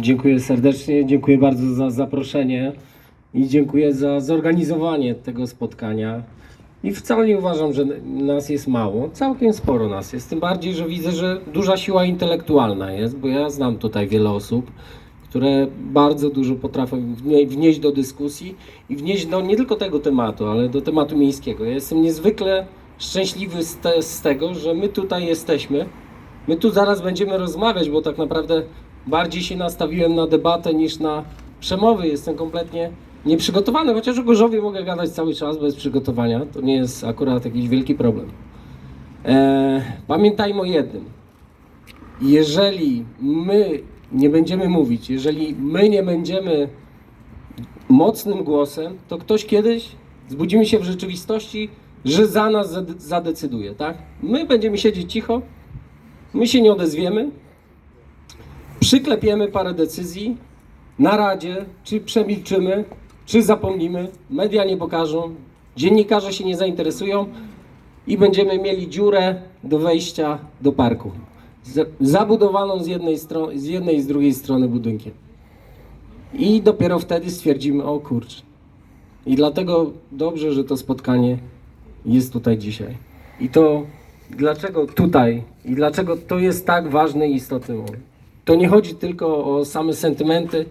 Dziękuję serdecznie, dziękuję bardzo za zaproszenie i dziękuję za zorganizowanie tego spotkania. I wcale nie uważam, że nas jest mało, całkiem sporo nas jest. Tym bardziej, że widzę, że duża siła intelektualna jest, bo ja znam tutaj wiele osób, które bardzo dużo potrafią wnie- wnieść do dyskusji i wnieść do nie tylko tego tematu, ale do tematu miejskiego. Ja jestem niezwykle szczęśliwy z, te, z tego, że my tutaj jesteśmy. My tu zaraz będziemy rozmawiać, bo tak naprawdę bardziej się nastawiłem na debatę niż na przemowy. Jestem kompletnie nieprzygotowany, chociaż o Gorzowie mogę gadać cały czas bez przygotowania. To nie jest akurat jakiś wielki problem. Eee, pamiętajmy o jednym. Jeżeli my nie będziemy mówić, jeżeli my nie będziemy mocnym głosem, to ktoś kiedyś zbudzimy się w rzeczywistości, że za nas zade- zadecyduje, tak? My będziemy siedzieć cicho, my się nie odezwiemy, przyklepiemy parę decyzji na radzie, czy przemilczymy, czy zapomnimy, media nie pokażą, dziennikarze się nie zainteresują i będziemy mieli dziurę do wejścia do parku. Zabudowaną z jednej, z jednej i z drugiej strony budynkiem. I dopiero wtedy stwierdzimy, o kurczę. I dlatego dobrze, że to spotkanie jest tutaj dzisiaj. I to dlaczego tutaj i dlaczego to jest tak ważny i istotny moment. To nie chodzi tylko o same sentymenty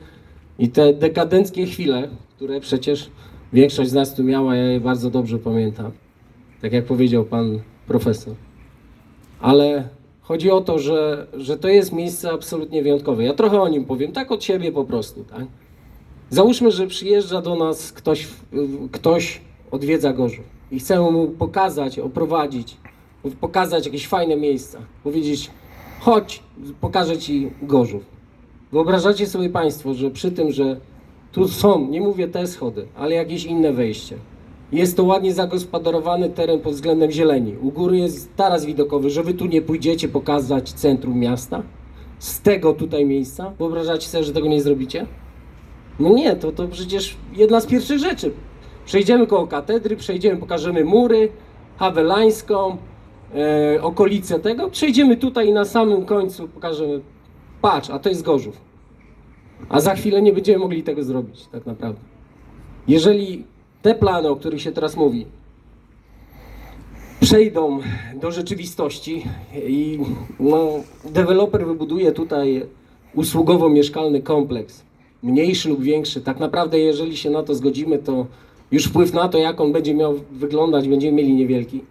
i te dekadenckie chwile, które przecież większość z nas tu miała, ja je bardzo dobrze pamiętam. Tak jak powiedział pan profesor. Ale chodzi o to, że, że to jest miejsce absolutnie wyjątkowe. Ja trochę o nim powiem, tak od siebie po prostu, tak? Załóżmy, że przyjeżdża do nas ktoś, ktoś odwiedza Gorzów i chcemy mu pokazać, oprowadzić, pokazać jakieś fajne miejsca, powiedzieć, chodź, pokażę Ci Gorzów. Wyobrażacie sobie Państwo, że przy tym, że tu są, nie mówię te schody, ale jakieś inne wejście, jest to ładnie zagospodarowany teren pod względem zieleni. U góry jest taras widokowy, że Wy tu nie pójdziecie pokazać centrum miasta, z tego tutaj miejsca. Wyobrażacie sobie, że tego nie zrobicie? No nie, to, to przecież jedna z pierwszych rzeczy. Przejdziemy koło katedry, przejdziemy, pokażemy mury, Hawelańską, e, okolice tego. Przejdziemy tutaj i na samym końcu pokażemy, patrz, a to jest Gorzów. A za chwilę nie będziemy mogli tego zrobić, tak naprawdę. Jeżeli te plany, o których się teraz mówi, przejdą do rzeczywistości i no, deweloper wybuduje tutaj usługowo-mieszkalny kompleks, mniejszy lub większy, tak naprawdę jeżeli się na to zgodzimy, to już wpływ na to, jak on będzie miał wyglądać, będziemy mieli niewielki.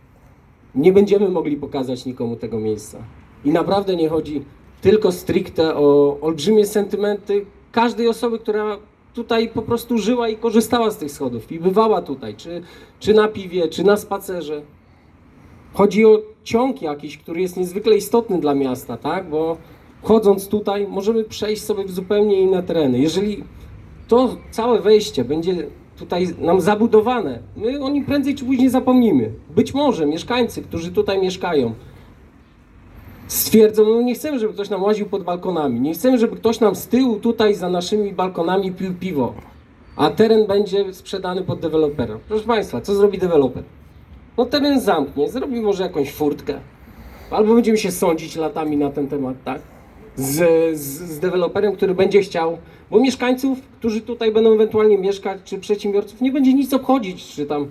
Nie będziemy mogli pokazać nikomu tego miejsca. I naprawdę nie chodzi tylko stricte o olbrzymie sentymenty każdej osoby, która tutaj po prostu żyła i korzystała z tych schodów i bywała tutaj, czy, czy na piwie, czy na spacerze. Chodzi o ciąg jakiś, który jest niezwykle istotny dla miasta, tak? Bo chodząc tutaj możemy przejść sobie w zupełnie inne tereny. Jeżeli to całe wejście będzie tutaj nam zabudowane, my o nim prędzej czy później zapomnimy. Być może mieszkańcy, którzy tutaj mieszkają, stwierdzą, no nie chcemy, żeby ktoś nam łaził pod balkonami, nie chcemy, żeby ktoś nam z tyłu tutaj za naszymi balkonami pił piwo, a teren będzie sprzedany pod dewelopera. Proszę Państwa, co zrobi deweloper? No teren zamknie, zrobi może jakąś furtkę, albo będziemy się sądzić latami na ten temat, tak? Z, z, z deweloperem, który będzie chciał, bo mieszkańców, którzy tutaj będą ewentualnie mieszkać, czy przedsiębiorców, nie będzie nic obchodzić, czy tam,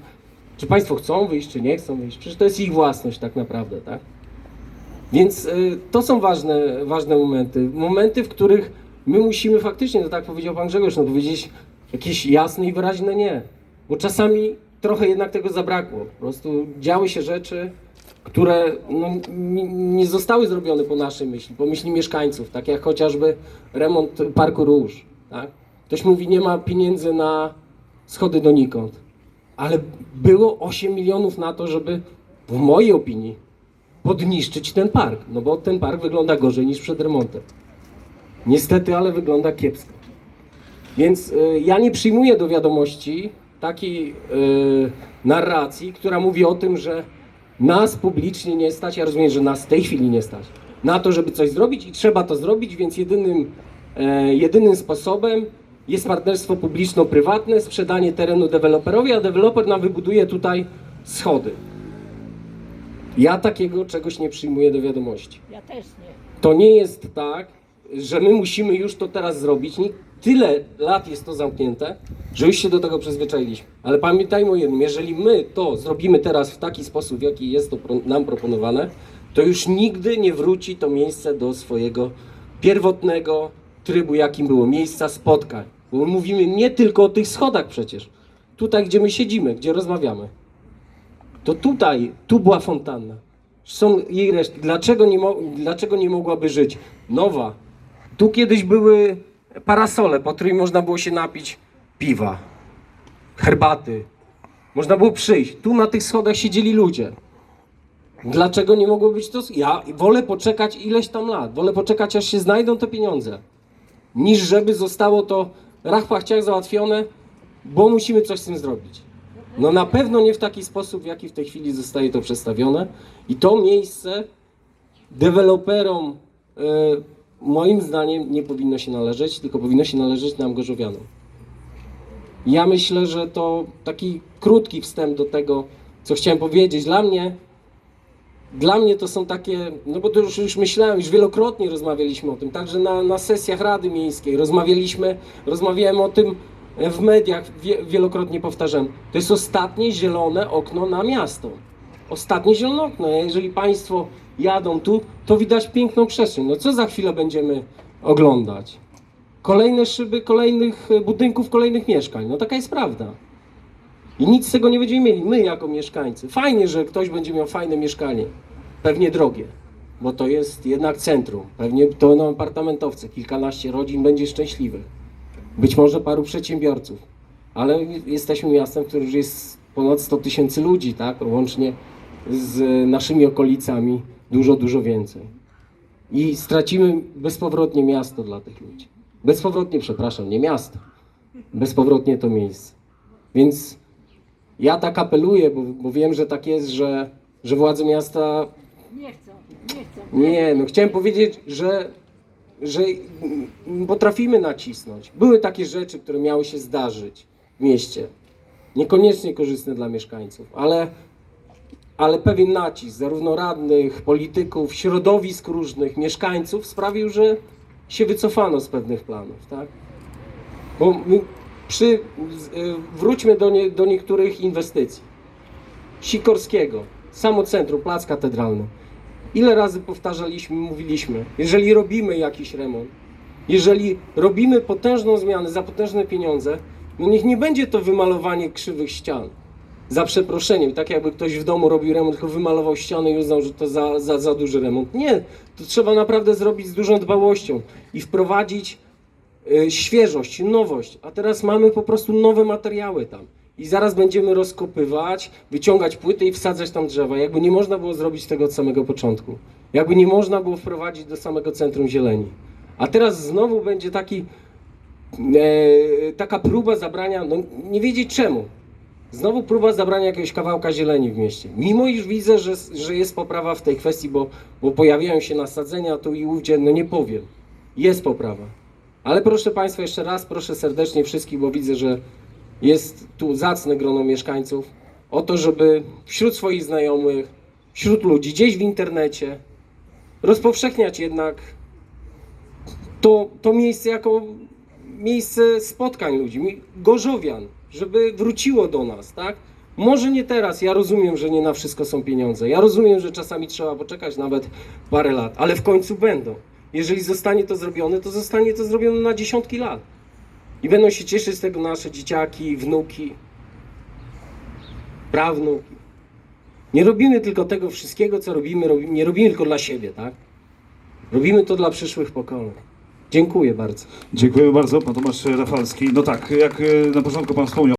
czy Państwo chcą wyjść, czy nie chcą wyjść. Przecież to jest ich własność tak naprawdę, tak? Więc y, to są ważne, ważne momenty. Momenty, w których my musimy faktycznie, no tak powiedział Pan Grzegorz, no powiedzieć jakieś jasne i wyraźne nie. Bo czasami trochę jednak tego zabrakło. Po prostu działy się rzeczy, które no, nie, zostały zrobione po naszej myśli, po myśli mieszkańców, tak jak chociażby remont Parku Róż. Tak? Ktoś mówi, nie ma pieniędzy na schody donikąd. Ale było 8 milionów na to, żeby w mojej opinii podniszczyć ten park, no bo ten park wygląda gorzej niż przed remontem. Niestety, ale wygląda kiepsko. Więc y, ja nie przyjmuję do wiadomości takiej y, narracji, która mówi o tym, że nas publicznie nie stać, ja rozumiem, że nas w tej chwili nie stać, na to, żeby coś zrobić i trzeba to zrobić, więc jedynym, e, jedynym sposobem jest partnerstwo publiczno-prywatne, sprzedanie terenu deweloperowi, a deweloper nam wybuduje tutaj schody. Ja takiego czegoś nie przyjmuję do wiadomości. Ja też nie. To nie jest tak, że my musimy już to teraz zrobić. Nie, tyle lat jest to zamknięte, że już się do tego przyzwyczailiśmy. Ale pamiętajmy o jednym, jeżeli my to zrobimy teraz w taki sposób, w jaki jest to nam proponowane, to już nigdy nie wróci to miejsce do swojego pierwotnego trybu, jakim było miejsca spotkań. Bo my mówimy nie tylko o tych schodach przecież. Tutaj, gdzie my siedzimy, gdzie rozmawiamy. To tutaj, tu była fontanna. Są jej resztki. Dlaczego nie, dlaczego nie mogłaby żyć? Nowa. Tu kiedyś były parasole, po których można było się napić piwa, herbaty. Można było przyjść. Tu na tych schodach siedzieli ludzie. Dlaczego nie mogło być to? Ja wolę poczekać ileś tam lat. Wolę poczekać, aż się znajdą te pieniądze, niż żeby zostało to rachpachciach załatwione, bo musimy coś z tym zrobić. No na pewno nie w taki sposób, w jaki w tej chwili zostaje to przedstawione. I to miejsce deweloperom, e, moim zdaniem, nie powinno się należeć, tylko powinno się należeć nam Gorzowianom. Ja myślę, że to taki krótki wstęp do tego, co chciałem powiedzieć. Dla mnie, dla mnie to są takie, no bo to już, już myślałem, już wielokrotnie rozmawialiśmy o tym, także na, na sesjach Rady Miejskiej rozmawialiśmy, rozmawiałem o tym w mediach, wie, wielokrotnie powtarzam. To jest ostatnie zielone okno na miasto. Ostatnie zielone okno. Jeżeli Państwo jadą tu, to widać piękną przestrzeń. No co za chwilę będziemy oglądać? Kolejne szyby kolejnych e, budynków, kolejnych mieszkań. No taka jest prawda. I nic z tego nie będziemy mieli, my jako mieszkańcy. Fajnie, że ktoś będzie miał fajne mieszkanie, pewnie drogie, bo to jest jednak centrum. Pewnie to będą apartamentowce, kilkanaście rodzin będzie szczęśliwych. Być może paru przedsiębiorców, ale jesteśmy miastem, w którym już jest ponad 100 tysięcy ludzi, tak? Łącznie z naszymi okolicami dużo, dużo więcej. I stracimy bezpowrotnie miasto dla tych ludzi. Bezpowrotnie, przepraszam, nie miasto. Bezpowrotnie to miejsce. Więc ja tak apeluję, bo, bo wiem, że tak jest, że, że władze miasta. Nie chcą, nie chcą. Nie, no chciałem powiedzieć, że, że potrafimy nacisnąć. Były takie rzeczy, które miały się zdarzyć w mieście. Niekoniecznie korzystne dla mieszkańców, ale, ale pewien nacisk zarówno radnych, polityków, środowisk różnych, mieszkańców sprawił, że się wycofano z pewnych planów, tak? Bo przy, y, wróćmy do, nie, do niektórych inwestycji. Sikorskiego, samo centrum, plac katedralny. Ile razy powtarzaliśmy, mówiliśmy, jeżeli robimy jakiś remont, jeżeli robimy potężną zmianę za potężne pieniądze, no niech nie będzie to wymalowanie krzywych ścian. Za przeproszeniem, tak jakby ktoś w domu robił remont, tylko wymalował ściany i uznał, że to za, za, za duży remont. Nie, to trzeba naprawdę zrobić z dużą dbałością i wprowadzić y, świeżość, nowość. A teraz mamy po prostu nowe materiały tam. I zaraz będziemy rozkopywać, wyciągać płyty i wsadzać tam drzewa. Jakby nie można było zrobić tego od samego początku. Jakby nie można było wprowadzić do samego centrum zieleni. A teraz znowu będzie taki, e, taka próba zabrania, no nie wiedzieć czemu. Znowu próba zabrania jakiegoś kawałka zieleni w mieście. Mimo iż widzę, że, że jest poprawa w tej kwestii, bo, bo pojawiają się nasadzenia tu i ówdzie, no nie powiem. Jest poprawa. Ale proszę Państwa, jeszcze raz proszę serdecznie wszystkich, bo widzę, że jest tu zacne grono mieszkańców, o to, żeby wśród swoich znajomych, wśród ludzi, gdzieś w internecie rozpowszechniać jednak to, to miejsce jako miejsce spotkań ludzi, gorzowian, żeby wróciło do nas, tak? Może nie teraz, ja rozumiem, że nie na wszystko są pieniądze. Ja rozumiem, że czasami trzeba poczekać nawet parę lat, ale w końcu będą. Jeżeli zostanie to zrobione, to zostanie to zrobione na dziesiątki lat. I będą się cieszyć z tego nasze dzieciaki, wnuki, prawnuki. Nie robimy tylko tego wszystkiego, co robimy, robimy nie robimy tylko dla siebie, tak? Robimy to dla przyszłych pokoleń. Dziękuję bardzo. Dziękujemy bardzo, pan Tomasz Rafalski. No tak, jak e, na początku pan wspomniał,